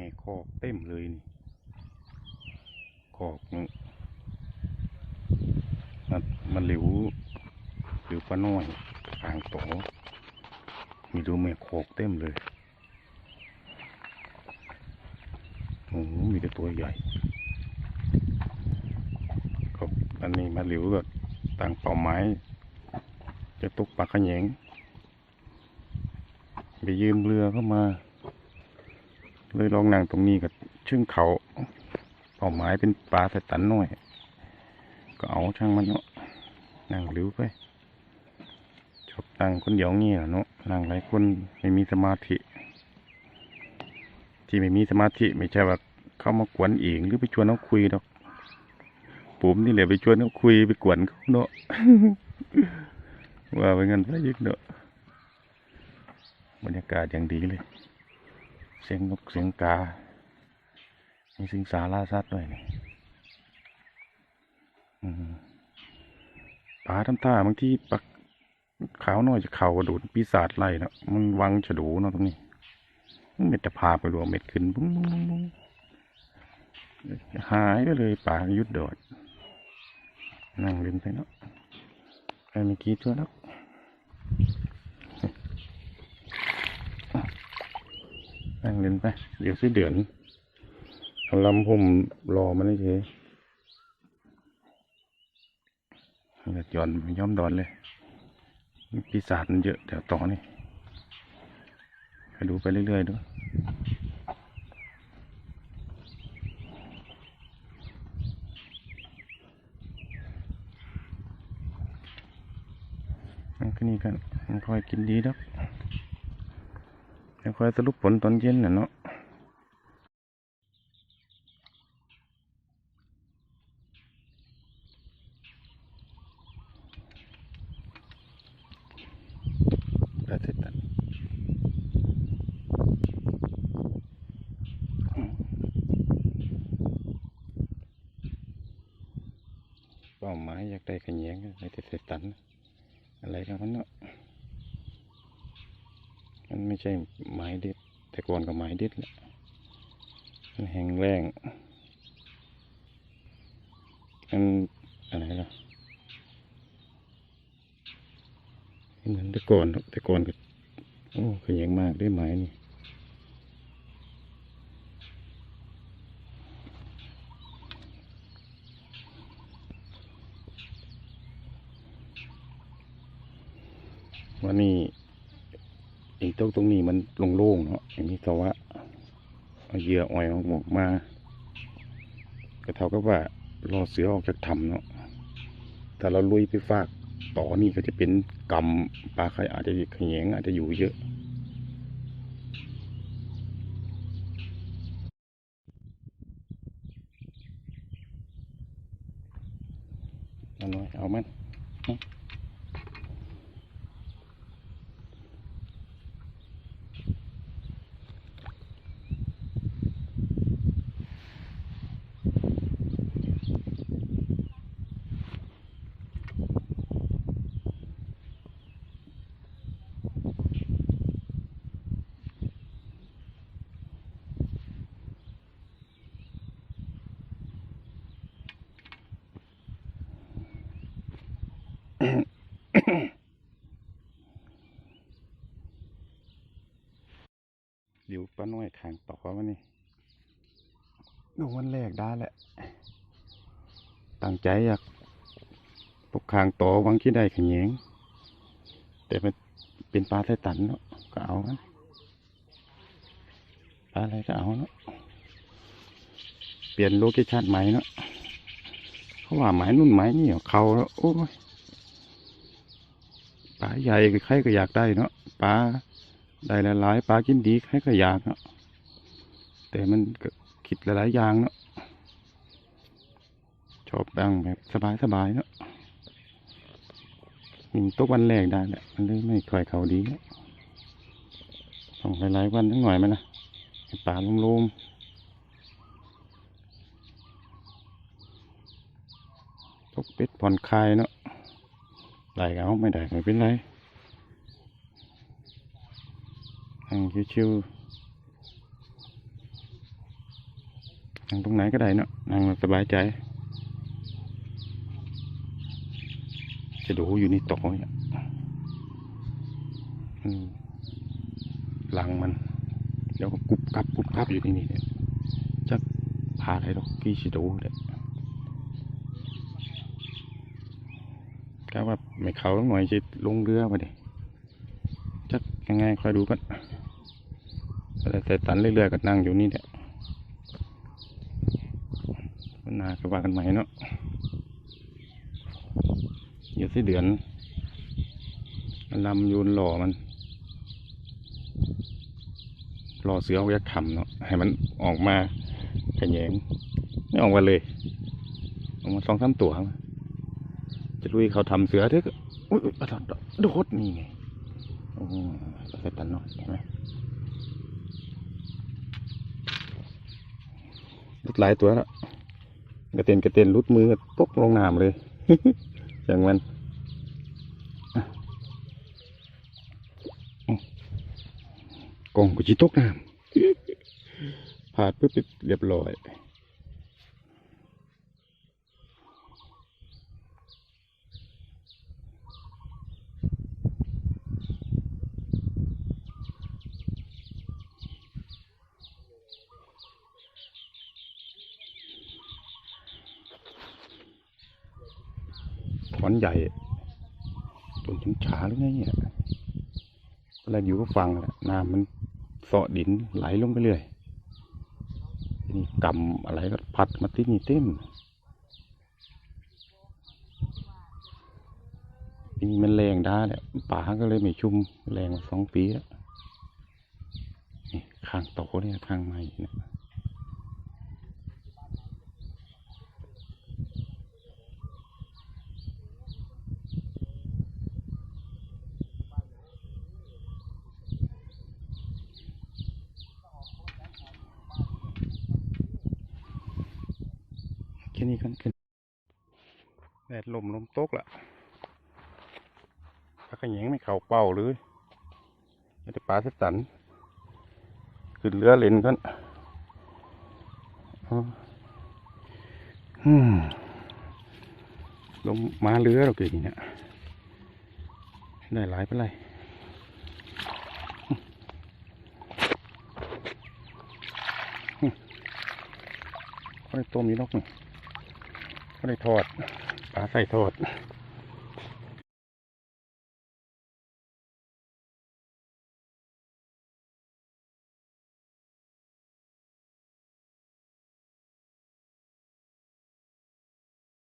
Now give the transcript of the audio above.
แม่คอกเต็มเลยนี่คอกนี่มันมันหลิวหลิวปลาน้อยกลางโตมีดูแม่คอกเต็มเลยโอ้โหมีแต่ตัวใหญ่ครับอันนี้มาหลิวก็ต่างเป่าไม้ จะตกปลาขะแยงไปยืมเรือเข้ามา เลยลองนั่งตรงนี้กับชึ่งเขาเป้าหมายเป็นปลาสตันหน้อย ก็เอาช่างมันเนาะนั่งหลิวไปชอบนั่งคนเดียวงี้แหละเนาะนั่งหลายคนไม่มีสมาธิ ที่ไม่มีสมาธิไม่ใช่ว่าเข้ามากวนเองหรือไปชวนเขาคุยดอกผมนี่แหละไปชวนเขาคุยไปกวนเขาเนาะว่าไปงั้นไปยึกเนาะบรรยากาศอย่างดีเลย เสียงนกเสียงกา มีสิงสาราสัตว์ด้วยนี่ปลาทำท่าบางที่ปักขาวน้อยจะเข่ากระโดดปีศาจไล่นะมันวังฉดูเนาะตรงนี้เม็ดจะพาไปรวมเม็ดขึ้นบุ้งบุ้งบุ้งบุ้งหายไปเลยป่ายุดโดด นั่งเล่นไปเนาะไปเมื่อกี้ชั่วแล้ วนั่งเล่นไป เดี๋ยวสิเดือนเอาลำผมรอมันได้เฉยเดือดย้อนย้อมดอนเลยปีศาจมันเยอะเดี๋ยวต่อนี่ไปดูไปเรื่อยๆดูมันก็นี่กันมันค่อยกินดีแล้ว คอยสรุปผลตอนเย็นน่ะเนาะได้เสร็จแล้วเป้าหมายอยากได้ขะแยงก็ได้แต่เสร็จตัน อะไรกันมันเนาะ มันไม่ใช่ไม้เด็ดแต่ก่อนก็ไม้เด็ดแหละมันแห้งแรงมันอะไรล่ะเหมือนแต่ก่อนแต่ก่อนก็โอ้ขยันมากได้ไม้นี่นี้ อีกตรงตรงนี้มันโล่งๆเนาะอย่างนี้แต่ว่าเอาเหยื่ออ่อยออกมา ก็เท่ากับว่ารอเสือออกจากถ้ำเนาะแต่เราลุยไปฟากต่อนี่ก็จะเป็นกำปลาไข่อาจจะขยงอาจจะอยู่เยอะเอาหน่อยเอามัน เดี๋ยวป้าน้อยขางต่อมานี่ดูวันแรกได้แหละ ตั้งใจอยากปกคางต่อหวังคิดได้ขะแยงแต่มันเป็นปลาไส้ตันเนาะก็เอานะปลาอะไรก็เอาเนาะเปลี่ยนโลเคชั่นใหม่เนาะเพราะว่าหมายนู่นหมายนี่เขาแล้วโอ้ยลาใหญ่ใครก็อยากได้เนาะปลา ได้หลายๆปลากินดีใครก็อยากเนาะแต่มันก็คิดหลายๆอย่างเนาะชอบดังแบบสบายๆเนาะยิงตกวันแรกได้แหละมันเลยไม่ค่อยเขาดีนะต้องหลายๆวันทั้งหน่อยไหมนะปลาโลมๆตกเป็ดผ่อนคลายเนาะได้ก็เอาไม่ได้ไม่เป็นไร นั่งชิวๆนั่งตรงไหนก็ได้เนาะนั่งสบายใจ จะดูอยู่ในโต๊ะเนี่ยอืมหลังมันเดี๋ยวก็กรุบกรับกรุบกรับอยู่ที่นี่เนี่ยจะพาอะไรหรอกกี่ชิดูเนี่ยก็ว่าไม่เขาหน่อยจะลงเรือมาดิจักยังไงคอยดูกัน อะไรแต่ตันเรื่อยๆก็นั่งอยู่นี่แหละวันหนาก็ว่ากันใหม่เนาะอยู่ที่เดือนมันลำยูนหล่อมันรอเสือเอาไว้ทำเนาะให้มันออกมาขยงไม่ออกมาเลย ออกมาสองสามตัว จะลุยเขาทำเสือเถอะอุ้ยโดดนี่ไงโอ้ใส่ตันหน่อยเห็นไหม รุดหลายตัวแล้วกระเต็นกระเต็นรุดมือตกลงน้ำเลยอย่างมันกองกุจิตกน้ำผ่าปุ๊บเรียบร้อย ขอนใหญ่ต้นชิมฉาหรือไงเนี่ยอะไรอยู่ก็ฟังแหละน้ำมันเสาะดินไหลลงไปเรื่อยนี่กำอะไรก็พัดมาที่นี่เต็มปีนี้มันแรงด้าแหละป่าก็เลยไม่ชุ่มแรงมาสองปีแล้วนี่ข้างโตเนี่ยข้างใหม่เนี่ย ค่นี้กันกันแดดลมลมตกละปลากระแยงไม่เข่าเป้าเลยไม่ได้ปลาสักตันขึ้นเรือเล่นกันลมมาเรือเราเก่งเนี่ยได้หลายไปเลยก็ได้ต้มอยี่นกหนึ่ง ใส่โทอดปลาใส่ทอด